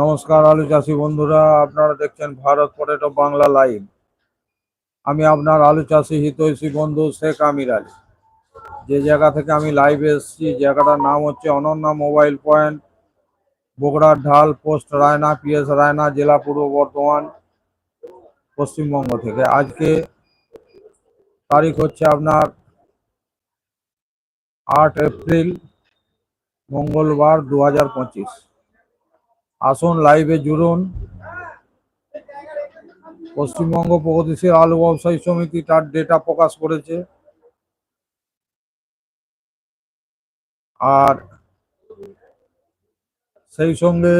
নমস্কার আলু চাষি বন্ধুরা, আপনারা দেখছেন ভারত পটেটো বাংলা লাইভ। আমি আপনার আলু চাষি হিতৈষী বন্ধু শেখ আমির আলী। যে জায়গা থেকে আমি লাইভে এসেছি, জায়গাটার নাম হচ্ছে অনন্যা মোবাইল পয়েন্ট, বগুড়ার ঢাল পোস্ট রায়না, পিএস রায়না, জেলা পূর্ব বর্ধমান, পশ্চিমবঙ্গ থেকে। আজকে তারিখ হচ্ছে আপনার আট এপ্রিল, মঙ্গলবার দু হাজার পঁচিশ। আসুন লাইভে জুড়ুন। পশ্চিমবঙ্গ প্রগতিশীল আলু ব্যবসায়ী সমিতি তার ডেটা প্রকাশ করেছে। আর সেই সঙ্গে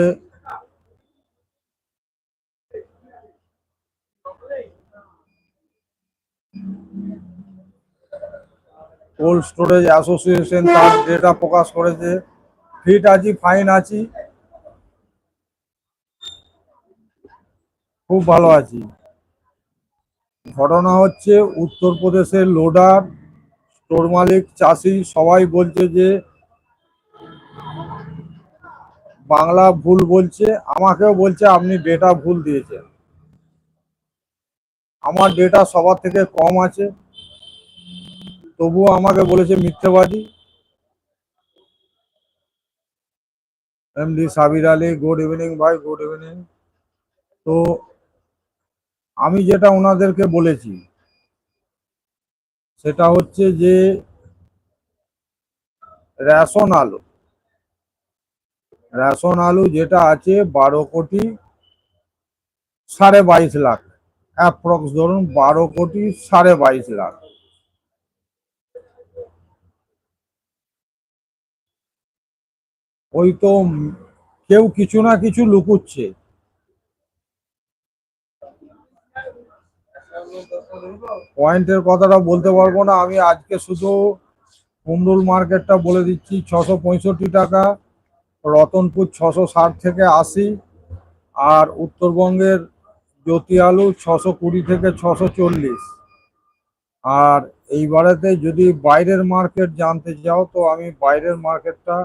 কোল্ড স্টোরেজ অ্যাসোসিয়েশন তার ডেটা প্রকাশ করেছে। ফিট আছি ফাইন আছি। খুব ভালো আছি। ঘটনা হচ্ছে, উত্তরপ্রদেশের লোডার, স্টোর মালিক, চাষি, সবাই বলছে যে, বাংলা ভুল বলছে, আমাকেও বলছে আপনি ডেটা ভুল দিয়েছেন। আমার ডেটা সবার থেকে কম আছে। তবুও আমাকে বলেছে মিথ্যেবাদী। MD Sabir Ali good evening ভাই গুড ইভিনিং তো আমি যেটা ওনাদেরকে বলেছি, সেটা হচ্ছে যে রেশন আলু রেশন আলু যেটা আছে বারো কোটি সাড়ে বাইশ লাখ, অ্যাপ্রক্স ধরুন বারো কোটি সাড়ে বাইশ লাখ। ওই তো কেউ কিছু না কিছু লুকুচ্ছে। পয়েন্টের কথাটা বলতে পারব না। আমি আজকে শুধু কুমরুল মার্কেটটা বলে দিচ্ছি, ছশো টাকা, রতনপুর ছশো থেকে আশি, আর উত্তরবঙ্গের জ্যোতি আলু ছশো কুড়ি থেকে ছশো চল্লিশ। আর এইবারেতে যদি বাইরের মার্কেট জানতে চাও, তো আমি বাইরের মার্কেটটা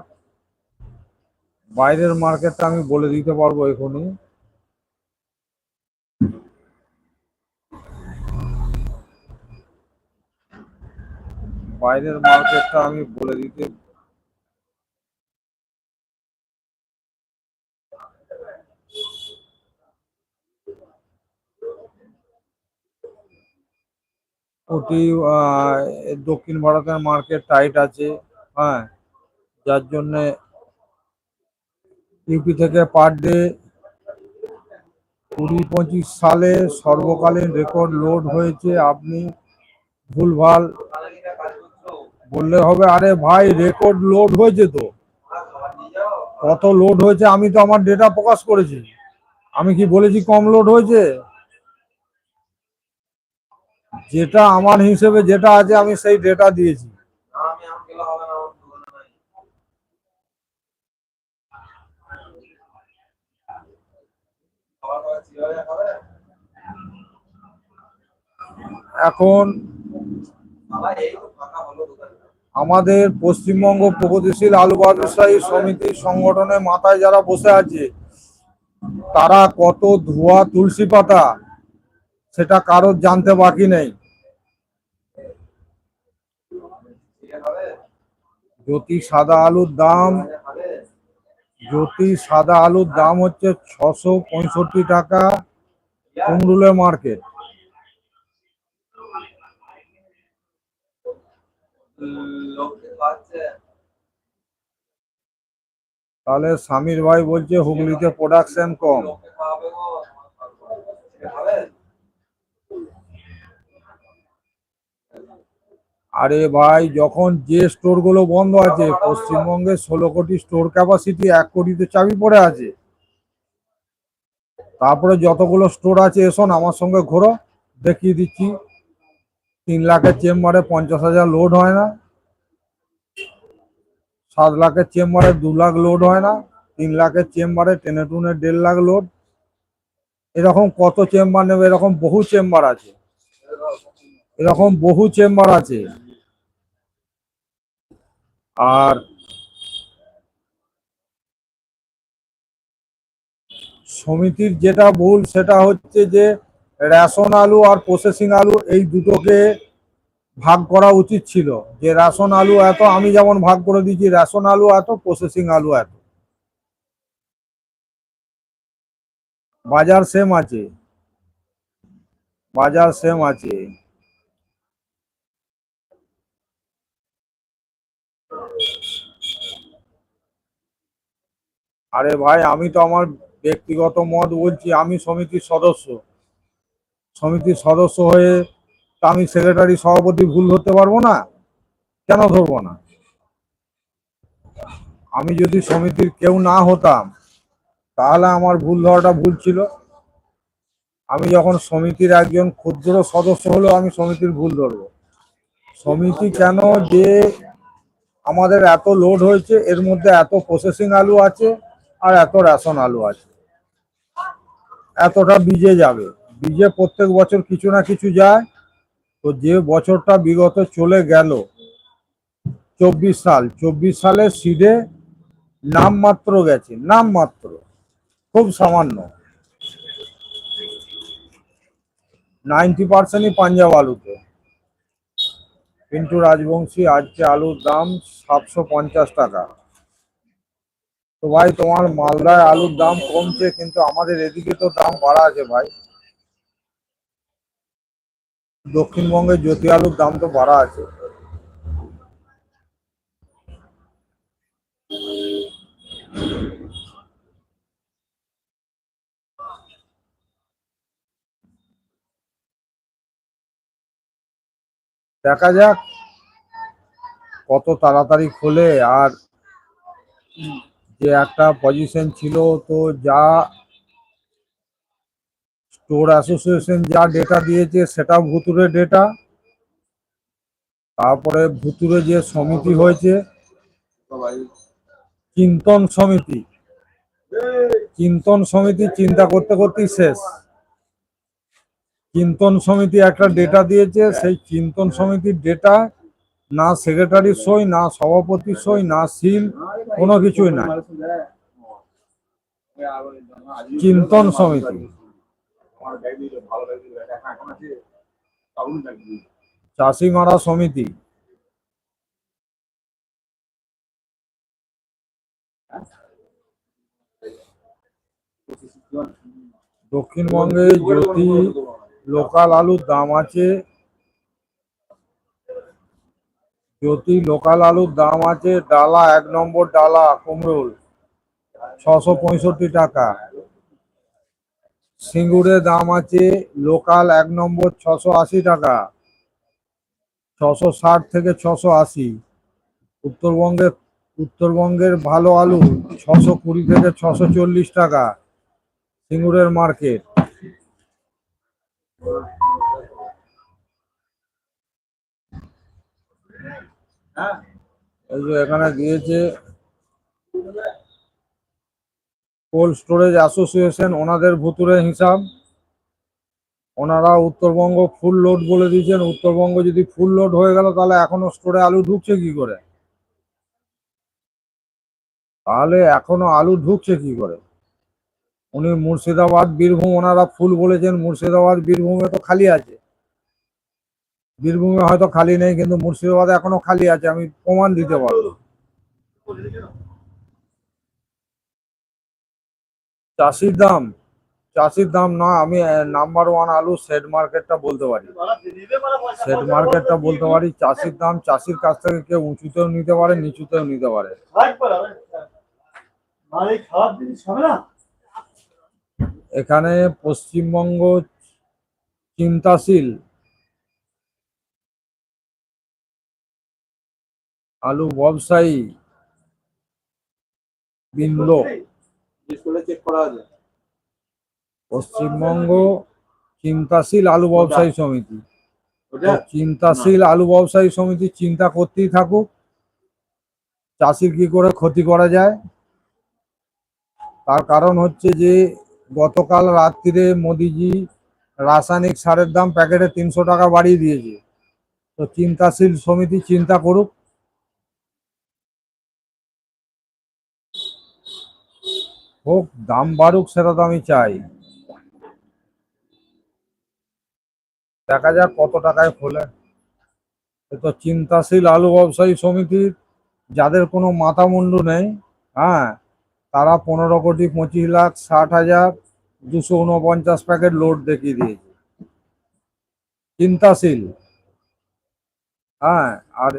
বাইরের মার্কেটটা আমি বলে দিতে পারব এখনই। বাইরের মার্কেটটা আমি বলে দিতে ওটি দক্ষিণ ভারতের মার্কেট টাইট আছে হ্যাঁ যার জন্যে ইউপি থেকে পার ডে কুড়ি পঁচিশ সালে সর্বকালীন রেকর্ড লোড হয়েছে। আপনি ভুলভাল বললে হবে, আরে ভাই রেকর্ড লোড হয়েছে তো। কত লোড হয়েছে, আমি তো আমার ডেটা প্রকাশ করেছি। আমি কি বলেছি কম লোড হয়েছে? যেটা আমার হিসেবে যেটা আছে, আমি সেই ডেটা দিয়েছি। এখন আমাদের পশ্চিমবঙ্গ প্রগতিশীল আলু ব্যবসায়ী সমিতি সংগঠনের মাথায় যারা বসে আছে, তারা কত ধোয়া তুলসী পাতা সেটা কারোর জানতে বাকি নেই। জ্যোতি সাদা আলুর দাম, জ্যোতি সাদা আলুর দাম হচ্ছে ছশো পঁয়ষট্টি টাকা কুমরুলের মার্কেট। তাহলে সামির ভাই বলছে হুগলিতে প্রোডাকশন কম। আরে ভাই, যখন যে স্টোরগুলো বন্ধ আছে পশ্চিমবঙ্গে ষোলো কোটি স্টোর ক্যাপাসিটি এক কোটিতে চাবি পড়ে আছে। তারপরে যতগুলো স্টোর আছে, এসো আমার সঙ্গে ঘোরো, দেখিয়ে দিচ্ছি। তিন লাখের চেম্বারে পঞ্চাশ হাজার লোড হয় না। সাত লাখের চেম্বারে দু লাখ লোড হয় না, তিন লাখের চেম্বারে টেনে টুনে দেড় লাখ লোড এরকম কত চেম্বার নেবে? এরকম বহু চেম্বার আছে। এরকম বহু চেম্বার আছে। আর সমিতির যেটা ভুল, সেটা হচ্ছে যে রেশন আলু আর প্রসেসিং আলু এই দুটোকে ভাগ করা উচিত ছিল যে রেশন আলু এত, আমি যেমন ভাগ করে দিয়েছি, রেশন আলু এত প্রসেসিং আলু এত। বাজার সেম আছে। বাজার সেম আছে। আরে ভাই, আমি তো আমার ব্যক্তিগত মত বলছি, আমি সমিতির সদস্য। সমিতির সদস্য হয়ে তা আমি সেক্রেটারি সভাপতি ভুল ধরতে পারব না? কেন ধরবো না? আমি যদি সমিতির কেউ না হতাম, তাহলে আমার ভুল ধরাটা ভুল ছিল। আমি যখন সমিতির একজন ক্ষুদ্র সদস্য হলেও আমি সমিতির ভুল ধরবো। সমিতি কেন যে আমাদের এত লোড হয়েছে, এর মধ্যে এত প্রসেসিং আলু আছে আর এত রেশন আলু আছে। এতটা বীজে যাবে। বীজে প্রত্যেক বছর কিছু না কিছু যায়। তো যে বছরটা বিগত চলে গেল, চব্বিশ সাল, চব্বিশ সালে সিডে নামমাত্র গেছে, নামমাত্র, খুব সামান্য। নাইনটি পার্সেন্টই পাঞ্জাব আলুতে। কিন্তু রাজবংশী আজকে আলুর দাম সাতশো পঞ্চাশ টাকা। তো ভাই, তোমার মালদায় আলুর দাম কমছে, কিন্তু আমাদের এদিকে তো দাম বাড়া আছে ভাই। দক্ষিণবঙ্গে জ্যোতি আলুর দাম তো বাড়া আছে। দেখা যাক কত তাড়াতাড়ি খোলে আর যে একটা পজিশন ছিল তো যা স্টোর অ্যাসোসিয়েশন যা ডেটা দিয়েছে সেটা ভুতুরে ডেটা তারপরে ভুতুরে যে সমিতি হয়েছে, চিন্তন সমিতি। চিন্তন সমিতি চিন্তা করতে করতেই শেষ। চিন্তন সমিতি একটা ডেটা দিয়েছে, সেই চিন্তন সমিতির ডেটা না সেক্রেটারি সই, না সভাপতি সই, না সিল কোনো কিছুই না চিন্তন সমিতি। চাষি মারা সমিতি। দক্ষিণবঙ্গে জ্যোতি লোকাল আলুর দাম আছে। জ্যোতি লোকাল আলুর দাম আছে ডালা, এক নম্বর ডালা কুমরুল ছশো পঁয়ষট্টি টাকা। সিঙ্গুরের দাম আছে লোকাল এক নম্বর ছশো আশি টাকা। ছশো ষাট থেকে ছশো আশি। উত্তরবঙ্গের উত্তরবঙ্গের ভালো আলু ছশো কুড়ি থেকে ছশো চল্লিশ টাকা সিঙ্গুরের মার্কেট। এই যে এখানে দিয়েছে কোল্ড স্টোরেজ অ্যাসোসিয়েশন, ওনাদের ভুতুরে হিসাব। ওনারা উত্তরবঙ্গ ফুল লোড বলে দিয়েছেন। উত্তরবঙ্গ যদি ফুল লোড হয়ে গেল, তাহলে এখনও স্টোরে আলু ঢুকছে কি করে? তাহলে এখনও আলু ঢুকছে কি করে? উনি মুর্শিদাবাদ, বীরভূম, ওনারা ফুল বলেছেন, মুর্শিদাবাদ, বীরভূমে তো খালি আছে। বীরভূমে হয়তো খালি নেই, কিন্তু মুর্শিদাবাদে এখনও খালি আছে, আমি প্রমাণ দিতে পারব। চাষির দাম চাষির দাম না, আমি নাম্বার ওয়ান আলু সেট মার্কেটটা বলতে পারি। সেট মার্কেটটা বলতে পারি, চাষির দাম, চাষির কাছ থেকে কেউ উঁচুতেও নিতে পারে, নিচুতেও নিতে পারে। এখানে পশ্চিমবঙ্গ চিন্তাশীল। আলু ব্যবসায়ী বৃন্দ পশ্চিমবঙ্গ চিন্তাশীল আলু ব্যবসায়ী সমিতি। চিন্তাশীল আলু ব্যবসায়ী সমিতি চিন্তা করতেই থাকুক। চাষির কি করে ক্ষতি করা যায়? তার কারণ হচ্ছে যে গতকাল রাত্রিরে মোদিজি রাসায়নিক সারের দাম প্যাকেটে তিনশো টাকা বাড়িয়ে দিয়েছে। তো চিন্তাশীল সমিতি চিন্তা করুক। হোক, দাম বাড়ুক, সেটা তো আমি চাই। দেখা যাক কত টাকায় খোলে। এ তো চিন্তাশীল আলু ব্যবসায়ী সমিতির যাদের কোনো মাথা মুন্ডু নেই হ্যাঁ তারা পনেরো কোটি, পঁচিশ লাখ, ষাট হাজার, দুশো উনপঞ্চাশ প্যাকেট লোড দেখিয়ে দিয়েছে। চিন্তাশীল। হ্যাঁ আর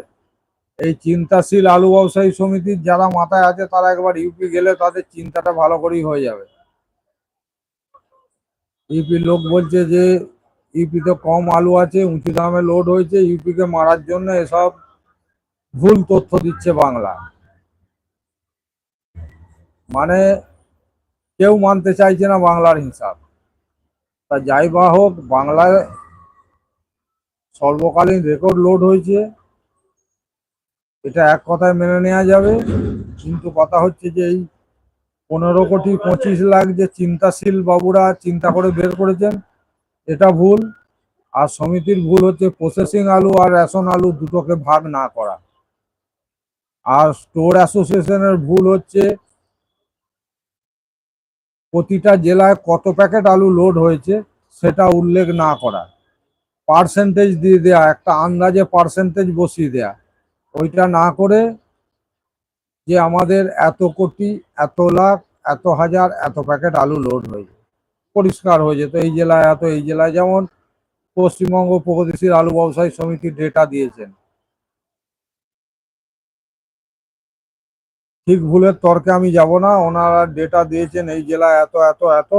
এই চিন্তাশীল আলু ব্যবসায়ী সমিতির যারা মাথায় আছে, তারা একবার ইউপি গেলে তাদের চিন্তাটা ভালো করেই হয়ে যাবে। ইউপি লোক বলছে যে ইউপিতে কম আলু আছে, উঁচু দামে লোড হয়েছে ইউপিকে মারার জন্য এসব ভুল তথ্য দিচ্ছে বাংলা। মানে কেউ মানতে চাইছে না বাংলার হিসাব। তা যাই বা হোক, বাংলায় সর্বকালীন রেকর্ড লোড হয়েছে। এটা এক কথায় মেনে নেওয়া যাবে। কিন্তু কথা হচ্ছে যে এই পনেরো কোটি পঁচিশ লাখ যে চিন্তাশীল বাবুরা চিন্তা করে বের করেছেন, এটা ভুল। আর সমিতির ভুল হচ্ছে প্রসেসিং আলু আর রেশন আলু দুটোকে ভাগ না করা। আর স্টোর অ্যাসোসিয়েশনের ভুল হচ্ছে, প্রতিটা জেলায় কত প্যাকেট আলু লোড হয়েছে সেটা উল্লেখ না করা। পার্সেন্টেজ দিয়ে দেয়া, একটা আন্দাজে পার্সেন্টেজ বসিয়ে দেয়া। ওইটা না করে যে আমাদের এত কোটি, এত লাখ, এত হাজার, এত প্যাকেট আলু লোড হয়েছে পরিষ্কার হয়ে যেত এই জেলায় এত, এই জেলায় যেমন পশ্চিমবঙ্গ প্রগতিশীল আলু ব্যবসায়ী সমিতির ডেটা দিয়েছেন। ঠিক ভুলের তর্কে আমি যাব না, ওনারা ডেটা দিয়েছেন এই জেলায় এত এত এত।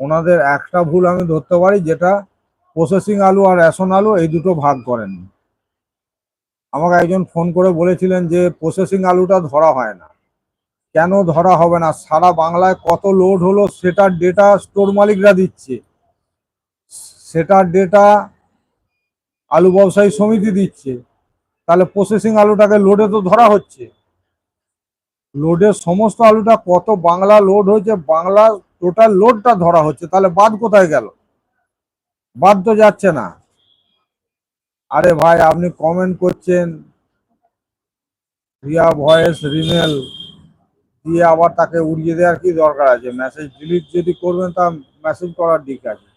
ওনাদের একটা ভুল আমি ধরতে পারি, যেটা প্রসেসিং আলু আর রেশন আলু এই দুটো ভাগ করেন। আমাকে একজন ফোন করে বলেছিলেন যে প্রসেসিং আলুটা ধরা হয় না। কেন ধরা হবে না? সারা বাংলায় কত লোড হলো, সেটার ডেটা স্টোর মালিকরা দিচ্ছে। সেটার ডেটা আলু ব্যবসায়ী সমিতি দিচ্ছে। তাহলে প্রসেসিং আলুটাকে লোডে তো ধরা হচ্ছে। লোডের সমস্ত আলুটা কত বাংলা লোড হয়েছে, বাংলা টোটাল লোডটা ধরা হচ্ছে। তাহলে বাদ কোথায় গেল? বাদ তো যাচ্ছে না। আরে ভাই, আপনি কমেন্ট করছেন। রিয়া ভয়েস রিমেল। দিয়ে আবার তাকে উড়িয়ে দেওয়ার কি দরকার আছে? মেসেজ ডিলিট যদি করবেন, তা মেসেজ করার দিক আছে।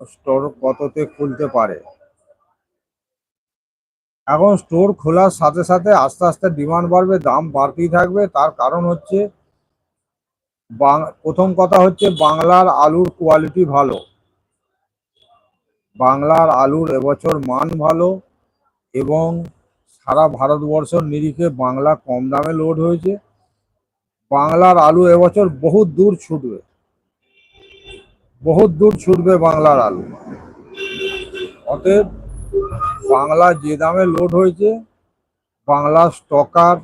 স্টোর কততে খুলতে পারে? এখন স্টোর খোলার সাথে সাথে আস্তে আস্তে ডিমান্ড বাড়বে, দাম বাড়তেই থাকবে। তার কারণ হচ্ছে প্রথম কথা হচ্ছে বাংলার আলুর কোয়ালিটি ভালো। বাংলার আলুর এবছর মান ভালো এবং সারা ভারতবর্ষের নিরিখে বাংলা কম দামে লোড হয়েছে। বাংলার আলু এবছর বহুত দূর ছুটবে। বহুত দূর ছুটবে বাংলার আলু। অতএব বাংলা যে দামে লোড হয়েছে, বাংলা স্টকার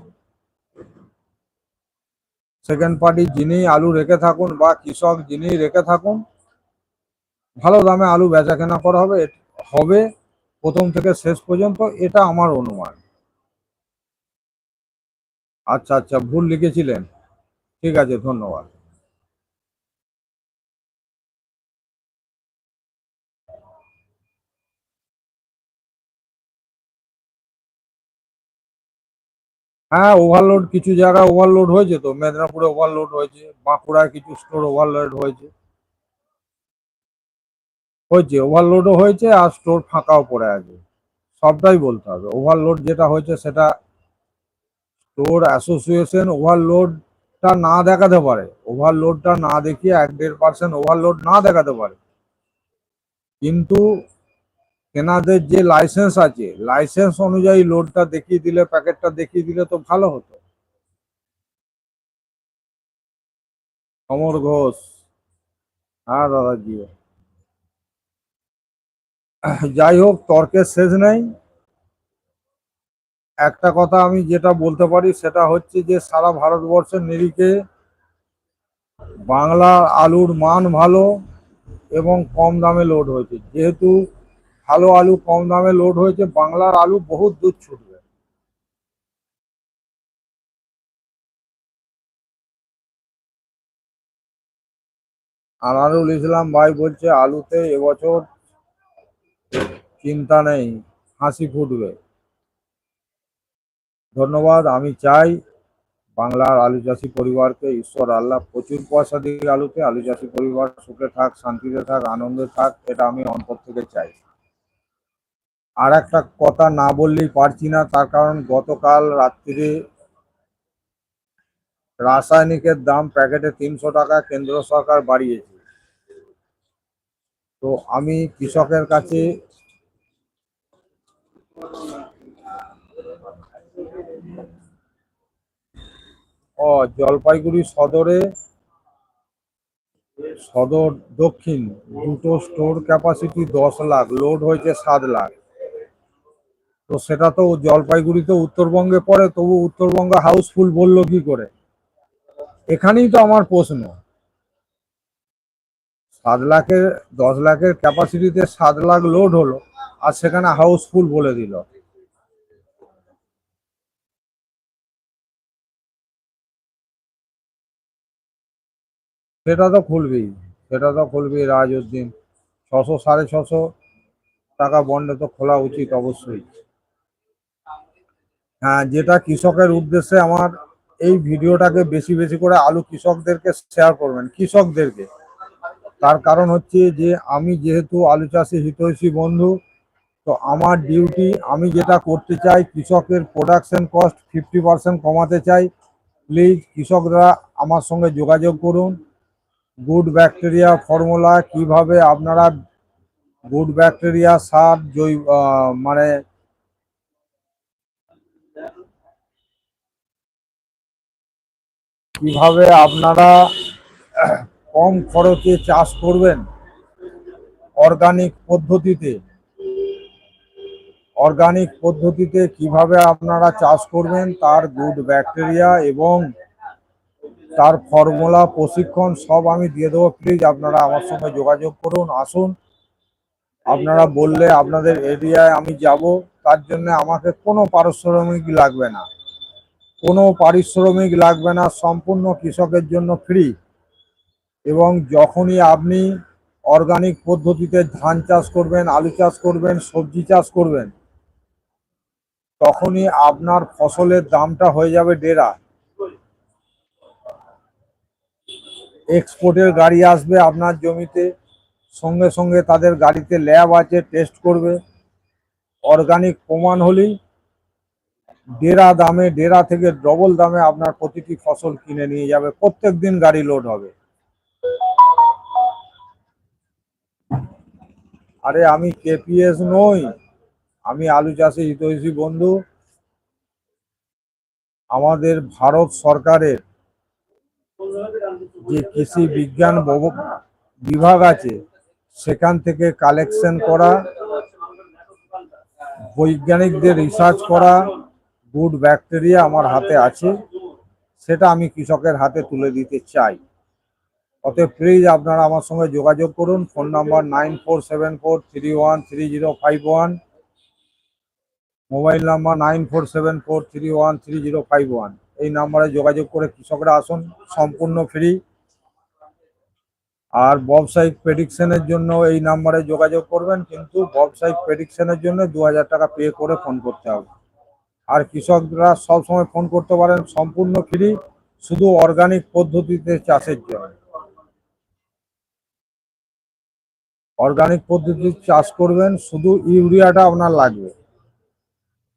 সেকেন্ড পার্টি যিনি আলু রেখে থাকুন বা কৃষক যিনি রেখে থাকুন ভালো দামে আলু বেচা কেনা করা হবে হবে প্রথম থেকে শেষ পর্যন্ত, এটা আমার অনুমান। আচ্ছা আচ্ছা ভুল লিখেছিলেন। ঠিক আছে, ধন্যবাদ। হ্যাঁ ওভারলোড কিছু জায়গায় ওভারলোড হয়েছে তো, মেদিনীপুরে ওভারলোড হয়েছে, বাঁকুড়ায় কিছু স্টোর ওভারলোড হয়েছে। হয়েছে ওভারলোডও হয়েছে আর স্টোর ফাঁকাও পড়ে আছে। সবটাই বলতে হবে। ওভারলোড যেটা হয়েছে সেটা স্টোর অ্যাসোসিয়েশন ওভারলোডটা না দেখাতে পারে। ওভারলোডটা না দেখিয়ে এক দেড় পার্সেন্ট ওভারলোড না দেখাতে পারে। কিন্তু কেনাদের যে লাইসেন্স আছে লাইসেন্স অনুযায়ী লোডটা দেখিয়ে দিলে প্যাকেটটা দেখিয়ে দিলে তো ভালো হতো। অমর ঘোষ। হ্যাঁ দাদাজি। যাই হোক তর্কের শেষ নেই। একটা কথা আমি যেটা বলতে পারি, সেটা হচ্ছে যে সারা ভারতবর্ষের নিরিখে বাংলা আলুর মান ভালো এবং কম দামে লোড হয়েছে। যেহেতু ভালো আলু কম দামে লোড হয়েছে, বাংলার আলু বহুত দূর ছুটবে। আনারুল ইসলাম ভাই বলছে, আলুতে এবছর চিন্তা নেই, হাসি ফুটবে। ধন্যবাদ, আমি চাই বাংলার আলু চাষি পরিবারকে ঈশ্বর আল্লাহ প্রচুর পয়সা দিয়ে আলুতে, আলু চাষি পরিবার সুখে থাক, শান্তিতে থাক, আনন্দে থাক, এটা আমি অন্তর থেকে চাই। আর একটা কথা না বললেই পারছি না, তার কারণ গতকাল রাত্রিরে রাসায়নিকের দাম প্যাকেটে তিনশো টাকা কেন্দ্র সরকার বাড়িয়েছে। তো আমি কৃষকের কাছে ও জলপাইগুড়ি সদরে, সদর দক্ষিণ, দুটো স্টোর ক্যাপাসিটি দশ লাখ লোড হয়েছে সাত লাখ। তো সেটা তো জলপাইগুড়িতে উত্তরবঙ্গে পড়ে, তবু উত্তরবঙ্গ হাউসফুল বলল কি করে? এখানেই তো আমার প্রশ্ন। সাত লাখের, দশ লাখের ক্যাপাসিটিতে সাত লাখ লোড হলো, আর সেখানে হাউসফুল বলে দিল। সেটা তো খুলবেই, সেটা তো খুলবেই রাজউদ্দিন ছশো সাড়ে ছশো টাকা বন্ডে তো খোলা উচিত অবশ্যই। হ্যাঁ যেটা কৃষকের উদ্দেশ্যে আমার এই ভিডিওটাকে বেশি বেশি করে আলু কৃষকদেরকে শেয়ার করবেন, কৃষকদেরকে। তার কারণ হচ্ছে যে, আমি যেহেতু আলু চাষি হিতৈষী বন্ধু, তো আমার ডিউটি আমি যেটা করতে চাই, কৃষকের প্রোডাকশন কস্ট ফিফটি পার্সেন্ট কমাতে চাই। প্লিজ কৃষকরা আমার সঙ্গে যোগাযোগ করুন। গুড ব্যাকটেরিয়া ফর্মুলা কীভাবে আপনারা গুড ব্যাকটেরিয়া সার জৈব মানে কীভাবে আপনারা কম খরচে চাষ করবেন? অর্গানিক পদ্ধতিতে। অর্গানিক পদ্ধতিতে কীভাবে আপনারা চাষ করবেন? তার গুড ব্যাকটেরিয়া এবং তার ফর্মুলা, প্রশিক্ষণ সব আমি দিয়ে দেবো। প্লিজ আপনারা আমার সঙ্গে যোগাযোগ করুন, আসুন। আপনারা বললে আপনাদের এরিয়ায় আমি যাব, তার জন্য আমাকে কোনো পারিশ্রমিক লাগবে না। কোনো পারিশ্রমিক লাগবে না, সম্পূর্ণ কৃষকের জন্য ফ্রি এবং যখনই আপনি অর্গানিক পদ্ধতিতে ধান চাষ করবেন, আলু চাষ করবেন, সবজি চাষ করবেন, তখনই আপনার ফসলের দামটা হয়ে যাবে ডেরা এক্সপোর্টের গাড়ি আসবে আপনার জমিতে, সঙ্গে সঙ্গে তাদের গাড়িতে ল্যাব আছে, টেস্ট করবে। অর্গানিক প্রমাণ হলেই ডেরা দামে, ডেরা থেকে ডবল দামে আপনার প্রতিটি ফসল কিনে নিয়ে যাবে। প্রত্যেক দিন গাড়ি লোড হবে। আরে আমি কেপিএস নই, আমি আলু চাষে হিতৈষী বন্ধু। আমাদের ভারত সরকারের যে কৃষি বিজ্ঞান বিভাগ আছে, সেখান থেকে কালেকশন করা, বৈজ্ঞানিকদের রিসার্চ করা গুড ব্যাকটেরিয়া আমার হাতে আছে, সেটা আমি কৃষকের হাতে তুলে দিতে চাই। অতএব প্লিজ আপনারা আমার সঙ্গে যোগাযোগ করুন phone number nine four seven four three one three zero five one mobile number nine four seven four three one three zero five one এই নাম্বারে যোগাযোগ করে কৃষকরা আসুন, সম্পূর্ণ ফ্রি আর ব্যবসায়িক প্রেডিকশনের জন্য এই নাম্বারে যোগাযোগ করবেন, কিন্তু ব্যবসায়িক প্রেডিকশনের জন্য দু হাজার টাকা পে করে ফোন করতে হবে। আর কৃষকরা সব সময় ফোন করতে পারেন, সম্পূর্ণ ফ্রি, শুধু অর্গানিক পদ্ধতিতে চাষের জন্য। অর্গানিক পদ্ধতিতে চাষ করবেন, শুধু ইউরিয়াটা আপনার লাগবে।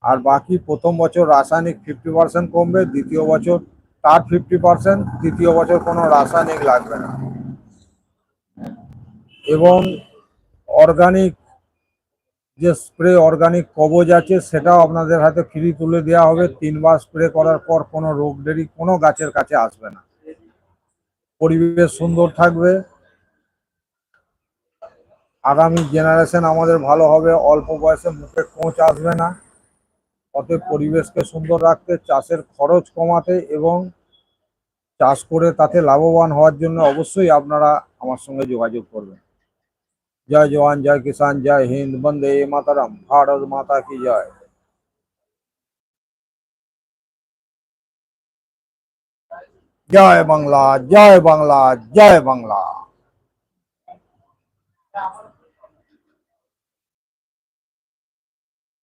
আর বাকি প্রথম বছর রাসায়নিক ফিফটি পার্সেন্ট কমবে, দ্বিতীয় বছর তার ফিফটি পার্সেন্ট তৃতীয় বছর কোনো রাসায়নিক লাগবে না। এবং অর্গানিক যে স্প্রে অর্গানিক কবজ আছে, সেটাও আপনাদের হাতে ফ্রি তুলে দেওয়া হবে। তিনবার স্প্রে করার পর কোনো রোগ দেরি কোনো গাছের কাছে আসবে না। পরিবেশ সুন্দর থাকবে। আগামী জেনারেশন আমাদের ভালো হবে। অল্প বয়সে মুখে কোঁচ আসবে না। অতএব পরিবেশকে সুন্দর রাখতে, চাষের খরচ কমাতে এবং চাষ করে তাতে লাভবান হওয়ার জন্য অবশ্যই আপনারা আমার সঙ্গে যোগাযোগ করবেন। जय जवान, जय किसान, जय हिंद बंदे मातरम, भारत माता की जय। जय बांग्ला जय बांग्ला जय बांग्ला।